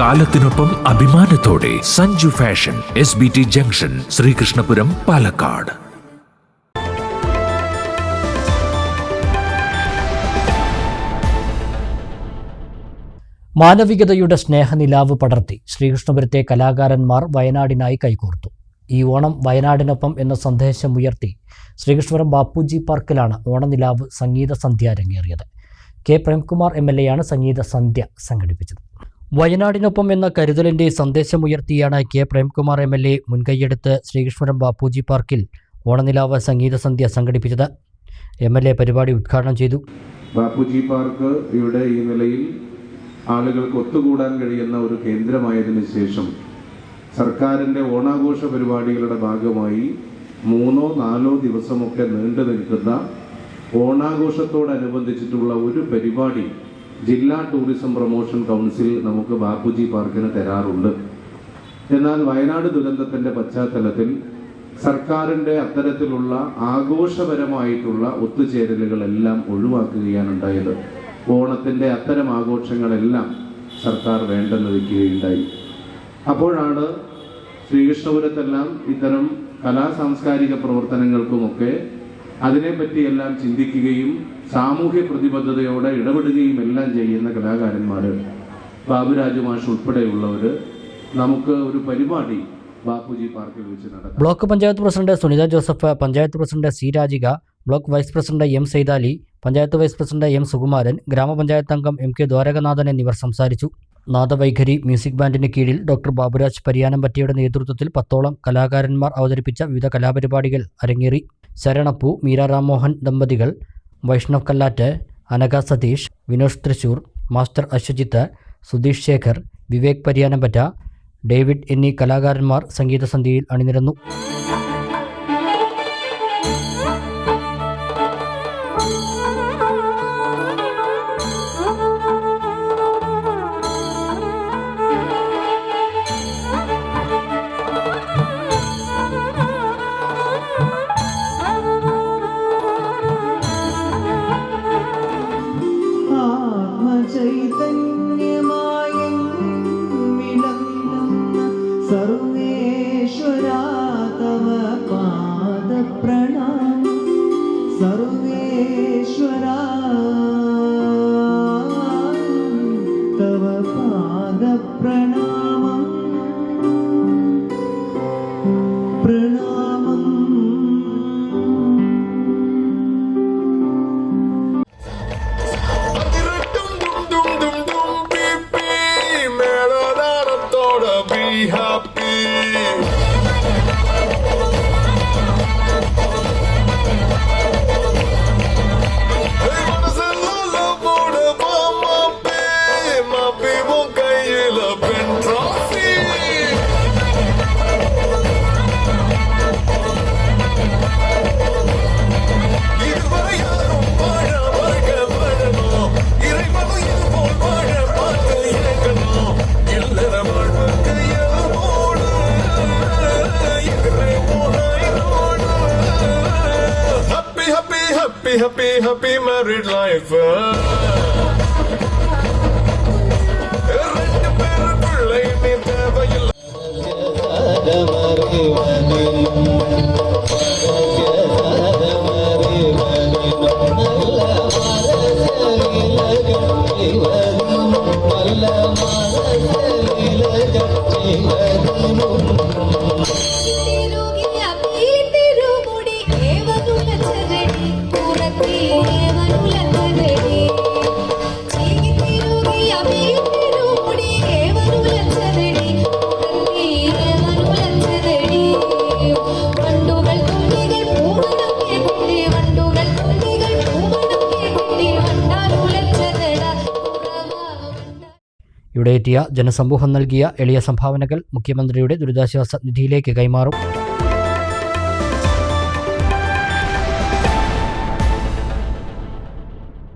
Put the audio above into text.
കാലത്തിനൊപ്പം അഭിമാനത്തോടെ Sanju fashion S B T junction Sreekrishnapuram Palakkad. മാനവികതയുടെ സ്നേഹനിലാവ് പടർത്തി ശ്രീകൃഷ്ണപുരത്തെ കലാകാരന്മാർ വയനാടിനായി കൈകോർത്തു. ഈ ഓണം വയനാടിനൊപ്പം എന്ന സന്ദേശം ഉയർത്തി ശ്രീകൃഷ്ണപുരം ബാപ്പുജി പാർക്കിലാണ് ഓണനിലാവ് സംഗീത സന്ധ്യ അരങ്ങേറിയത് കെ പ്രേംകുമാർ എം എൽ എയാണ് സംഗീത സന്ധ്യ സംഘടിപ്പിച്ചത്. വയനാടിനൊപ്പം എന്ന കരുതലിന്റെ സന്ദേശമുയർത്തിയാണ് K. Premkumar M. L. A. മുൻകൈയെടുത്ത് ശ്രീകൃഷ്ണപുരം ബാപ്പുജി പാർക്കിൽ ഓണനിലാവ് സംഗീത സന്ധ്യ സംഘടിപ്പിച്ചത്. എം. എൽ. എ. പരിപാടി ഉദ്ഘാടനം ചെയ്തു. ബാപ്പുജി പാർക്ക് ഇവിടെ ഈ നിലയിൽ ആളുകൾക്ക് ഒത്തുകൂടാൻ കഴിയുന്ന ഒരു കേന്ദ്രമായതിനു ശേഷം സർക്കാരിന്റെ ഓണാഘോഷ പരിപാടികളുടെ ഭാഗമായി മൂന്നോ നാലോ ദിവസമൊക്കെ നീണ്ടു നിൽക്കുന്ന ഓണാഘോഷത്തോടനുബന്ധിച്ചിട്ടുള്ള ഒരു പരിപാടി ജില്ലാ ടൂറിസം പ്രൊമോഷൻ കൗൺസിൽ നമുക്ക് ബാപ്പുജി പാർക്കിന് തരാറുണ്ട്. എന്നാൽ വയനാട് ദുരന്തത്തിന്റെ പശ്ചാത്തലത്തിൽ സർക്കാരിന്റെ അത്തരത്തിലുള്ള ആഘോഷപരമായിട്ടുള്ള ഒത്തുചേരലുകളെല്ലാം ഒഴിവാക്കുകയാണ് ഉണ്ടായത്. ഓണത്തിന്റെ അത്തരം ആഘോഷങ്ങളെല്ലാം സർക്കാർ വേണ്ടെന്ന് വയ്ക്കുകയുണ്ടായി അപ്പോഴാണ് ശ്രീകൃഷ്ണപുരത്തെല്ലാം ഇത്തരം കലാ സാംസ്കാരിക പ്രവർത്തനങ്ങൾക്കുമൊക്കെ അതിനെപ്പറ്റിയെല്ലാം ചിന്തിക്കുകയും സാമൂഹ്യ പ്രതിബദ്ധതയോടെ ഇടപെടുകയും എല്ലാം ചെയ്യുന്ന കലാകാരന്മാർ ബാബുരാജ് മാഷ് ഉൾപ്പെടെയുള്ളവർ നമുക്ക് ഒരു പരിപാടി ബാപ്പുജി പാർക്കിൽ വെച്ച് നടത്താം. Block panchayat president Sunitha Joseph panchayat president C Rajika block vice president M Saithali panchayat vice president M Sukumaran ഗ്രാമപഞ്ചായത്ത് അംഗം എം കെ ദ്വാരകനാഥൻ എന്നിവർ സംസാരിച്ചു. നാദവൈഖരി മ്യൂസിക് ബാൻഡിന് കീഴിൽ ഡോക്ടർ ബാബുരാജ് പരിയാനംപറ്റിയുടെ നേതൃത്വത്തിൽ പത്തോളം കലാകാരന്മാർ അവതരിപ്പിച്ച വിവിധ കലാപരിപാടികൾ അരങ്ങേറി. ശരണപ്പു മീര രാമോഹൻ ദമ്പതികൾ വൈഷ്ണവ് കല്ലാറ്റ് അനഘ സതീഷ് വിനോഷ് തൃശൂർ മാസ്റ്റർ അശ്വജിത്ത് സുധീഷ് ശേഖർ വിവേക് പരിയാനംപറ്റ ഡേവിഡ് എന്നീ കലാകാരന്മാർ സംഗീതസന്ധ്യയിൽ അണിനിരന്നു. ആത്മചൈതന്യമായ വിളങ്ങുന്ന സർവേശ്വരാ തവ പാദപ്രണാമം. സർവേശ്വരാ തവ പാദപ്രണാമം. happy, happy married life. ரெண்டு ഇവിടെ ജനസമൂഹം നൽകിയ എളിയ സംഭാവനകൾ മുഖ്യമന്ത്രിയുടെ ദുരിതാശ്വാസ നിധിയിലേക്ക് കൈമാറും.